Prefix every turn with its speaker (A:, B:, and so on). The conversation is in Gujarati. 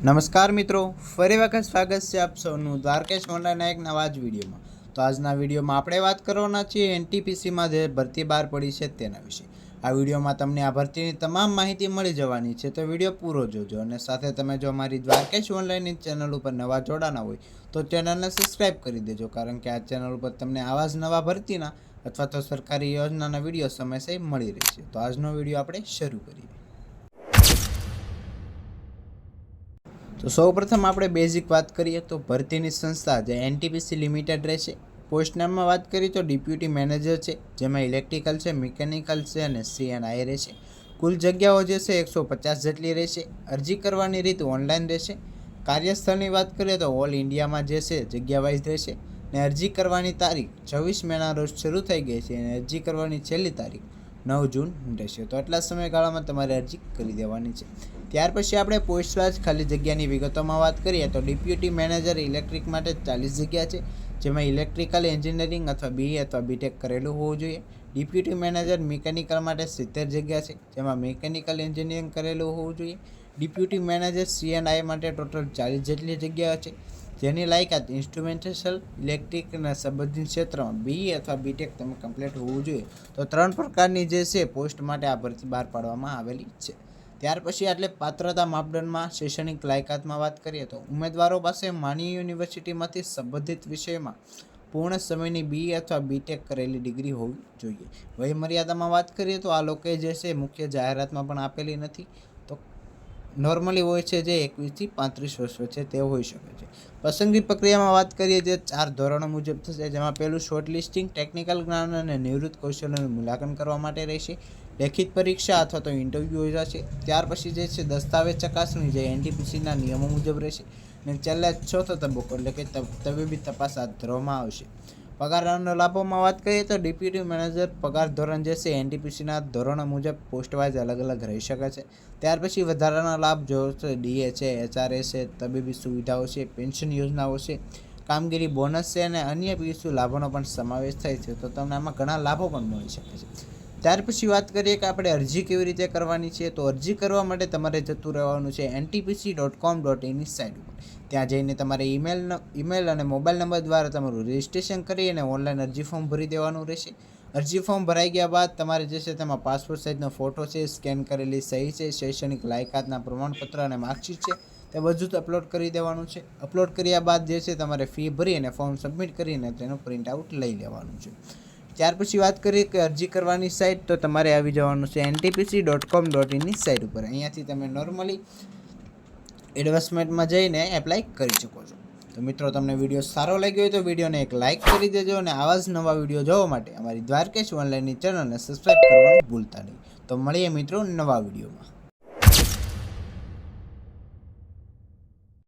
A: નમસ્કાર મિત્રો, ફરી વખત સ્વાગત છે આપ સૌનું દ્વારકેશ ઓનલાઈનના એક નવા જ વિડીયોમાં. તો આજના વિડીયોમાં આપણે વાત કરવાના છીએ એનટીપીસીમાં જે ભરતી બહાર પડી છે તેના વિશે. આ વિડીયોમાં તમને આ ભરતીની તમામ માહિતી મળી જવાની છે, તો વીડિયો પૂરો જોજો અને સાથે તમે જો અમારી દ્વારકેશ ઓનલાઈનની ચેનલ ઉપર નવા જોડાના હોય, તો ચેનલને સબસ્ક્રાઈબ કરી દેજો, કારણ કે આ ચેનલ ઉપર તમને આવા જ નવા ભરતીના અથવા તો સરકારી યોજનાના વીડિયો સમયસર મળી રહેશે. તો આજનો વીડિયો આપણે શરૂ કરીએ. તો સૌપ્રથમ આપણે બેઝિક વાત કરીએ તો ભરતીની સંસ્થા જે એનટીપીસી લિમિટેડ રહેશે. પોસ્ટ નામમાં વાત કરીએ તો ડેપ્યુટી મેનેજર છે, જેમાં ઇલેક્ટ્રિકલ છે મિકેનિકલ છે અને સી એન્ડ આઈ રહેશે. કુલ જગ્યાઓ જે છે, એકસો પચાસ જેટલી રહેશે. અરજી કરવાની રીત ઓનલાઈન રહેશે. કાર્યસ્થળની વાત કરીએ તો ઓલ ઇન્ડિયામાં જે છે જગ્યા વાઇઝ રહેશે ને અરજી કરવાની તારીખ છવ્વીસ મેના રોજ શરૂ થઈ ગઈ છે અને અરજી કરવાની છેલ્લી તારીખ નવ જૂન રહેશે. તો આટલા સમયગાળામાં તમારે અરજી કરી દેવાની છે. ત્યાર પછી આપણે પોસ્ટ વાઇઝ ખાલી જગ્યાની વિગતોમાં વાત કરીએ તો ડેપ્યુટી મેનેજર ઇલેક્ટ્રિક માટે ચાલીસ જગ્યા છે, જેમાં ઇલેક્ટ્રિકલ એન્જિનિયરિંગ અથવા બી અથવા બીટેક કરેલું હોવું જોઈએ. ડેપ્યુટી મેનેજર મિકેનિકલ માટે સિત્તેર જગ્યા છે, જેમાં મિકેનિકલ એન્જિનિયરિંગ કરેલું હોવું જોઈએ. Deputy manager C and I માટે ટોટલ ચાલીસ જેટલી જગ્યાઓ છે, જેની લાયકાત ઇન્સ્ટ્રુમેન્ટેશલ ઇલેક્ટ્રિકના સંબંધિત ક્ષેત્રમાં બી અથવા બીટેક તમે કમ્પ્લીટ હોવું જોઈએ. તો ત્રણ પ્રકારની જે છે, પોસ્ટ માટે આ ભરતી બહાર પાડવામાં આવેલી છે. ત્યાર પછી એટલે પાત્રતા માપદંડમાં શૈક્ષણિક લાયકાતમાં વાત કરીએ તો ઉમેદવારો પાસે માની યુનિવર્સિટીમાંથી સંબંધિત વિષયમાં પૂર્ણ સમયની બી અથવા બીટેક કરેલી ડિગ્રી હોવી જોઈએ. વયમર્યાદામાં વાત કરીએ તો આ લોકોએ જે છે મુખ્ય જાહેરાતમાં પણ આપેલી નથી. નોર્મલી હોય છે જે એકવીસથી પાંત્રીસ વર્ષ વચ્ચે તે હોઈ શકે છે. પસંદગી પ્રક્રિયામાં વાત કરીએ જે ચાર ધોરણો મુજબ થશે, જેમાં પહેલું શોર્ટ લિસ્ટિંગ ટેકનિકલ જ્ઞાન અને નિવૃત્ત કૌશલ્યનું મૂલ્યાંકન કરવા માટે રહેશે. લેખિત પરીક્ષા અથવા તો ઇન્ટરવ્યૂ યોજાશે. ત્યાર પછી જે છે દસ્તાવેજ ચકાસણી, જે એનટીપીસીના નિયમો મુજબ રહેશે. અને છેલ્લા છ તબક્કો એટલે કે તબ- તબીબી તપાસ હાથ ધરવામાં આવશે. પગારના લાભોમાં વાત કરીએ તો ડેપ્યુટી મેનેજર પગાર ધોરણ જે છે, એનટીપીસીના ધોરણો મુજબ પોસ્ટ વાઇઝ અલગ અલગ રહી શકે છે. ત્યાર પછી વધારાના લાભ જો ડીએ છે, એચઆરએ છે, તબીબી સુવિધાઓ છે, પેન્શન યોજનાઓ છે, કામગીરી બોનસ છે અને અન્ય પીસુ લાભોનો પણ સમાવેશ થાય છે. તો તમને આમાં ઘણા લાભો પણ મળી શકે છે. ત્યાર પછી વાત કરીએ કે આપણે અરજી કેવી રીતે કરવાની છે, તો અરજી કરવા માટે તમારે જતું રહેવાનું છે એનટીપીસી ડોટ કોમ ડોટ ઇનની સાઇટ ઉપર. ત્યાં જઈને તમારે ઈમેલ ઈમેલ અને મોબાઈલ નંબર દ્વારા તમારું રજિસ્ટ્રેશન કરી અને ઓનલાઈન અરજી ફોર્મ ભરી દેવાનું રહેશે. અરજી ફોર્મ ભરાઈ ગયા બાદ તમારે જે છે તેમાં પાસપોર્ટ સાઇઝનો ફોટો છે સ્કેન કરેલી સહી છે, શૈક્ષણિક લાયકાતના પ્રમાણપત્ર અને માર્કશીટ છે, તે બધું જ અપલોડ કરી દેવાનું છે. અપલોડ કર્યા બાદ જે છે તમારે ફી ભરી અને ફોર્મ સબમિટ કરીને તેનું પ્રિન્ટ આઉટ લઈ લેવાનું છે. ત્યાર પછી વાત કરીએ કે અરજી કરવાની સાઇટ તો તમારે આવી જવાનું છે એનટીપીસી ડોટ કોમ ડોટ ઇનની સાઇટ ઉપર. અહીંયાથી તમે નોર્મલી એડવર્સમેન્ટમાં જઈને એપ્લાય કરી શકો છો. તો મિત્રો, તમને વીડિયો સારો લાગ્યો હોય તો વિડીયોને એક લાઇક કરી દેજો અને આવા જ નવા વીડિયો જોવા માટે અમારી દ્વારકેશ ઓનલાઈનની ચેનલને સબસ્ક્રાઈબ કરવાનું ભૂલતા નહીં. તો મળીએ મિત્રો નવા વિડીયોમાં